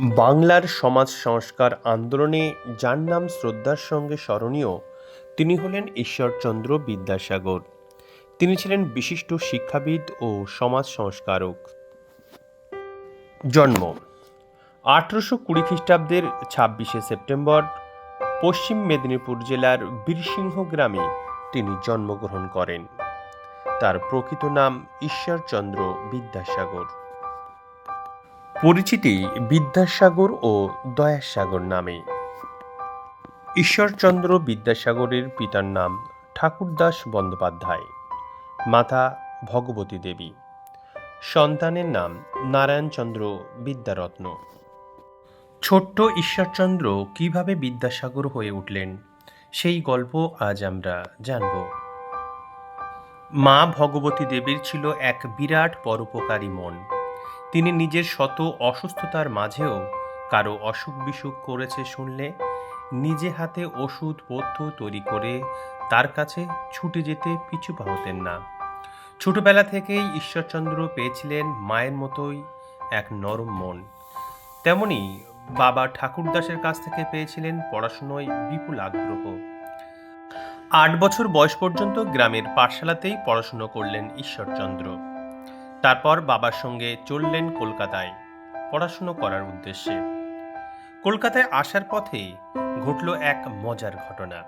বাংলার সমাজ সংস্কার আন্দোলনে যার নাম শ্রদ্ধার সঙ্গে স্মরণীয়, তিনি হলেন ঈশ্বরচন্দ্র বিদ্যাসাগর। তিনি ছিলেন বিশিষ্ট শিক্ষাবিদ ও সমাজ সংস্কারক। জন্ম, আঠেরোশো কুড়ি খ্রিস্টাব্দের ছাব্বিশে সেপ্টেম্বর, পশ্চিম মেদিনীপুর জেলার বীরসিংহ গ্রামে তিনি জন্মগ্রহণ করেন। তার প্রকৃত নাম ঈশ্বরচন্দ্র বিদ্যাসাগর। পরিচিতি বিদ্যাসাগর ও দয়াসাগর নামে। ঈশ্বরচন্দ্র বিদ্যাসাগরের পিতার নাম ঠাকুরদাস বন্দ্যোপাধ্যায়। মাতা ভগবতী দেবী। সন্তানের নাম নারায়ণচন্দ্র বিদ্যারত্ন। ছোট্ট ঈশ্বরচন্দ্র কীভাবে বিদ্যাসাগর হয়ে উঠলেন, সেই গল্প আজ আমরা জানব। মা ভগবতী দেবীর ছিল এক বিরাট পরোপকারী মন। তিনি নিজের শত অসুস্থতার মাঝেও কারও অসুখ বিসুখ করেছে শুনলে, নিজে হাতে ওষুধ, পথ্য তৈরি করে তার কাছে ছুটে যেতে পিছু হতেন না। ছোটবেলা থেকেই ঈশ্বরচন্দ্র পেয়েছিলেন মায়ের মতোই এক নরম মন। তেমনি বাবা ঠাকুরদাসের কাছ থেকে পেয়েছিলেন পড়াশুনোয় বিপুল আগ্রহ। আট বছর বয়স পর্যন্ত গ্রামের পাঠশালাতেই পড়াশুনো করলেন ঈশ্বরচন্দ্র। তারপর বাবার সঙ্গে চললেন কলকাতায় পড়াশুনো করার উদ্দেশ্যে। কলকাতায় আসার পথে ঘটল এক মজার ঘটনা।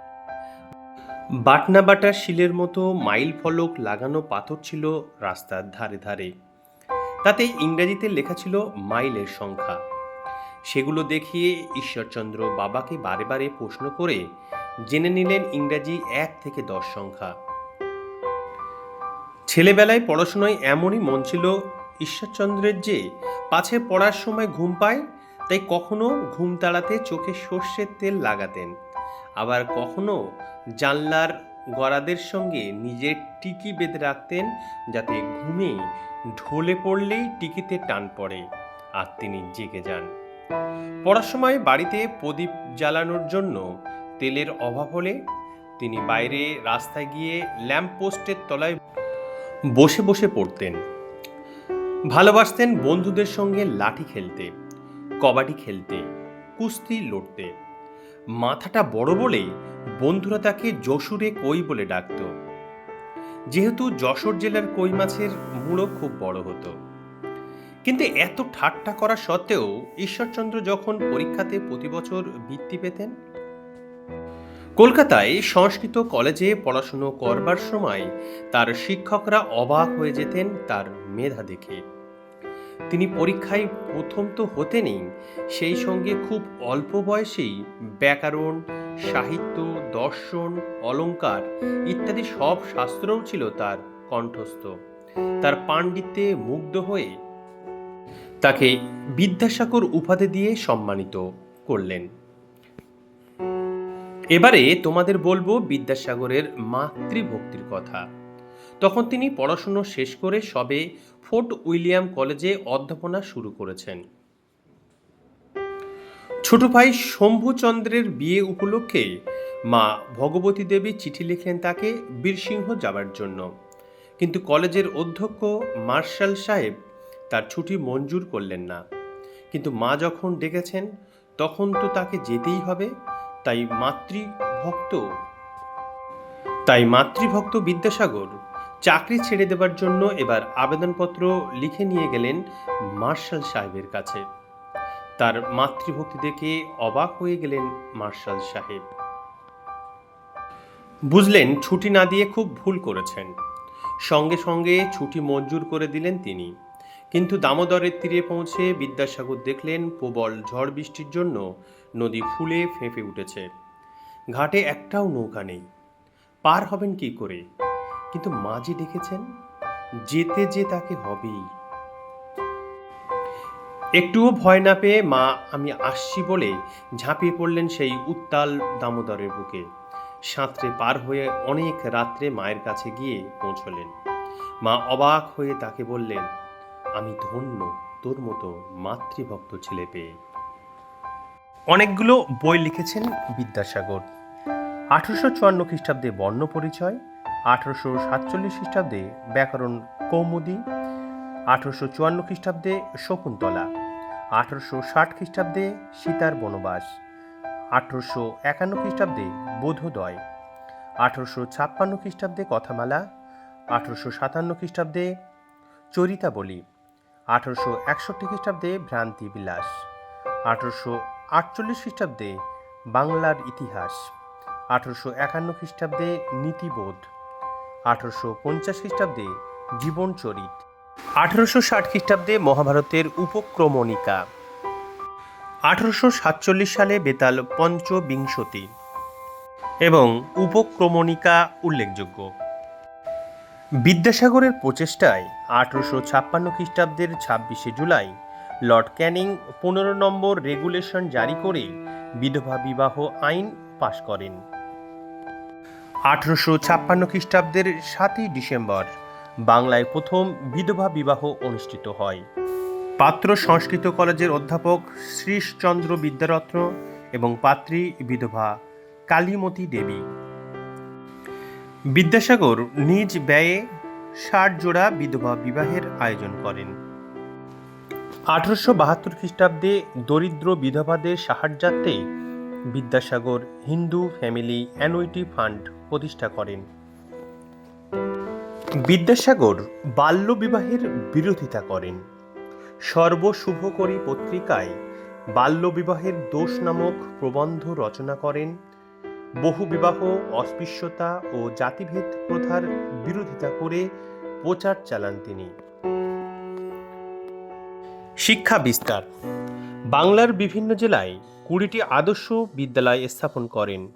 বাটনা বাটা শিলের মতো মাইল ফলক লাগানো পাথর ছিল রাস্তার ধারে ধারে। তাতে ইংরেজিতে লেখা ছিল মাইলের সংখ্যা। সেগুলো দেখিয়ে ঈশ্বরচন্দ্র বাবাকে বারে বারে প্রশ্ন করে জেনে নিলেন ইংরাজি এক থেকে দশ সংখ্যা। ছেলেবেলায় পড়াশোনায় এমনই মন ছিল ঈশ্বরচন্দ্রের যে, পাছে পড়ার সময় ঘুম পায়, তাই কখনো ঘুম তাড়াতে চোখে সর্ষের তেল লাগাতেন। আবার কখনো জানলার গড়াদের সঙ্গে নিজের টিকি বেঁধে রাখতেন, যাতে ঘুমে ঢলে পড়লেই টিকিতে টান পড়ে আর তিনি জেগে যান। পড়ার সময় বাড়িতে প্রদীপ জ্বালানোর জন্য তেলের অভাব হলে তিনি বাইরে রাস্তায় গিয়ে ল্যাম্পপোস্টের তলায় বসে বসে পড়তেন। ভালোবাসতেন বন্ধুদের সঙ্গে লাঠি খেলতে, কবাডি খেলতে, কুস্তি লড়তে। মাথাটা বড় বলে বন্ধুরা তাকে যশুরে কই বলে ডাকত। যেহেতু যশোর জেলার কই মাছের মুড়ো খুব বড় হতো। কিন্তু এত ঠাট্টা করা সত্ত্বেও ঈশ্বরচন্দ্র যখন পরীক্ষাতে প্রতি বছর বৃত্তি পেতেন কলকাতায় সংস্কৃত কলেজে পড়াশুনো করবার সময় তার শিক্ষকরা অবাক হয়ে যেতেন তার মেধা দেখে। তিনি পরীক্ষায় প্রথম তো হতেনই, সেই সঙ্গে খুব অল্প বয়সেই ব্যাকরণ, সাহিত্য, দর্শন অলঙ্কার ইত্যাদি সব শাস্ত্রও ছিল তার কণ্ঠস্থ। তার পাণ্ডিত্যে মুগ্ধ হয়ে তাকে বিদ্যাসাগর উপাধি দিয়ে সম্মানিত করলেন। এবারে তোমাদের বলব বিদ্যাসাগরের মাতৃভক্তির কথা। তখন তিনি পড়াশুনো শেষ করে সবে ফোর্ট উইলিয়াম কলেজে অধ্যাপনা শুরু করেছেন। ছোট ভাই শম্ভুচন্দ্রের বিয়ে উপলক্ষে মা ভগবতী দেবী চিঠি লিখলেন তাকে বীরসিংহ যাবার জন্য। কিন্তু কলেজের অধ্যক্ষ মার্শাল সাহেব তার ছুটি মঞ্জুর করলেন না। কিন্তু মা যখন ডেকেছেন, তখন তো তাকে যেতেই হবে। তাই মাতৃভক্ত। তাই মাতৃভক্ত বিদ্যাসাগর চাকরি ছেড়ে দেবার জন্য এবার আবেদনপত্র লিখে নিয়ে গেলেন মার্শাল সাহেবের কাছে। তার মাতৃভক্তি দেখে অবাক হয়ে গেলেন মার্শাল সাহেব। বুঝলেন, ছুটি না দিয়ে খুব ভুল করেছেন। সঙ্গে সঙ্গে ছুটি মঞ্জুর করে দিলেন তিনি। কিন্তু দামোদরের তীরে পৌঁছে বিদ্যাসাগর দেখলেন প্রবল ঝড় বৃষ্টির জন্য নদী ফুলে ফেঁপে উঠেছে। ঘাটে একটাও নৌকা নেই। পার হবেন কি করে? কিন্তু মাঝি ডেকেছেন যেতে যে তাকে হবেই। একটুও ভয় না পেয়ে মা, আমি আসছি বলে ঝাঁপিয়ে পড়লেন সেই উত্তাল দামোদরের বুকে। সাঁতরে পার হয়ে অনেক রাত্রে মায়ের কাছে গিয়ে পৌঁছলেন। মা অবাক হয়ে তাকে বললেন আমি ধন্য তোর মতো মাতৃভক্ত ছেলে পেয়ে। অনেকগুলো বই লিখেছেন বিদ্যাসাগর। আঠারোশো চুয়ান্ন খ্রিস্টাব্দে বর্ণ পরিচয় আঠারোশো সাতচল্লিশ খ্রিস্টাব্দে ব্যাকরণ কৌমুদি, আঠারোশো চুয়ান্ন খ্রিস্টাব্দে শকুন্তলা, আঠারোশো ষাট খ্রিস্টাব্দে সীতার বনবাস, আঠারোশো একান্ন খ্রিস্টাব্দে বোধোদয়, আঠারোশো ছাপ্পান্ন খ্রিস্টাব্দে কথামালা, আঠারোশো সাতান্ন খ্রিস্টাব্দে চরিতাবলী। আঠারোশো একষট্টি খ্রিস্টাব্দে ভ্রান্তি বিলাস। আঠারোশো আটচল্লিশ খ্রিস্টাব্দে বাংলার ইতিহাস। আঠারোশো একান্ন খ্রিস্টাব্দে নীতিবোধ। আঠারোশো পঞ্চাশ খ্রিস্টাব্দে জীবনচরিত। আঠারোশো ষাট খ্রিস্টাব্দে মহাভারতের উপক্রমণিকা। আঠারোশো সাতচল্লিশ সালে বেতাল পঞ্চবিংশতি। এবং উপক্রমণিকা উল্লেখযোগ্য। বিদ্যাসাগরের প্রচেষ্টায় আঠারোশো ছাপ্পান্ন খ্রিস্টাব্দের ছাব্বিশে জুলাই লর্ড ক্যানিং পনেরো নম্বর রেগুলেশন জারি করে বিধবা বিবাহ আইন পাশ করেন। আঠারোশো ছাপ্পান্ন খ্রিস্টাব্দের সাতই ডিসেম্বর বাংলায় প্রথম বিধবা বিবাহ অনুষ্ঠিত হয়। পাত্র সংস্কৃত কলেজের অধ্যাপক শ্রীশচন্দ্র বিদ্যারত্ন এবং পাত্রী বিধবা কালীমতী দেবী বিদ্যাসাগর নিজ ব্যয়ে ষাট জোড়া বিধবা বিবাহের আয়োজন করেন। আঠারোশো বাহাত্তর খ্রিস্টাব্দে দরিদ্র বিধবাদের সাহায্যার্থে Vidyasagar Hindu family annuity fund প্রতিষ্ঠা করেন। বিদ্যাসাগর বাল্যবিবাহের বিরোধিতা করেন। সর্বশুভকরী পত্রিকায় বাল্যবিবাহের দোষ নামক প্রবন্ধ রচনা করেন। বহু বিবাহ, অস্পৃশ্যতা ও জাতিভেদ প্রথার বিরোধিতা করে প্রচার চালান তিনি। শিক্ষা বিস্তার। বাংলার বিভিন্ন জেলায় কুড়িটি আদর্শ বিদ্যালয় স্থাপন করেন।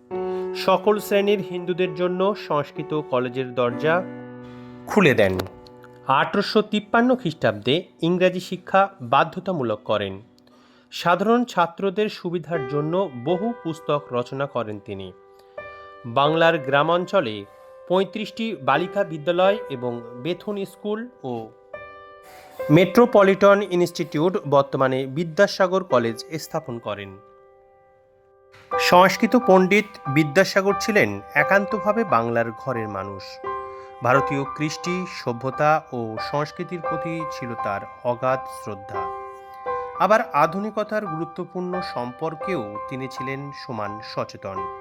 সকল শ্রেণির হিন্দুদের জন্য সংস্কৃত কলেজের দরজা খুলে দেন। আঠারোশো তিপ্পান্ন খ্রিস্টাব্দে ইংরাজি শিক্ষা বাধ্যতামূলক করেন। সাধারণ ছাত্রদের সুবিধার জন্য বহু পুস্তক রচনা করেন তিনি। বাংলার গ্রামাঞ্চলে পঁয়ত্রিশটি বালিকা বিদ্যালয় এবং বেথুন স্কুল ও মেট্রোপলিটন ইনস্টিটিউট বর্তমানে বিদ্যাসাগর কলেজ স্থাপন করেন। সংস্কৃত পণ্ডিত বিদ্যাসাগর ছিলেন একান্তভাবে বাংলার ঘরের মানুষ। ভারতীয় কৃষ্টি, সভ্যতা ও সংস্কৃতির প্রতি ছিল তার অগাধ শ্রদ্ধা। আবার আধুনিকতার গুরুত্বপূর্ণ সম্পর্কেও তিনি ছিলেন সমান সচেতন।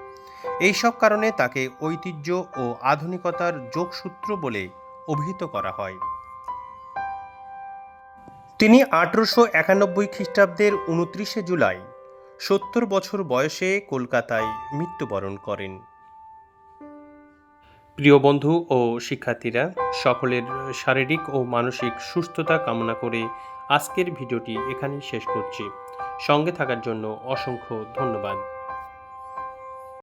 এইসব কারণে তাকে ঐতিহ্য ও আধুনিকতার যোগসূত্র বলে অভিহিত করা হয়। তিনি আঠারোশো একানব্বই খ্রিস্টাব্দের উনত্রিশে জুলাই, সত্তর বছর বয়সে কলকাতায় মৃত্যুবরণ করেন। প্রিয় বন্ধু ও শিক্ষার্থীরা, সকলের শারীরিক ও মানসিক সুস্থতা কামনা করে আজকের ভিডিওটি এখানেই শেষ করছি। সঙ্গে থাকার জন্য অসংখ্য ধন্যবাদ।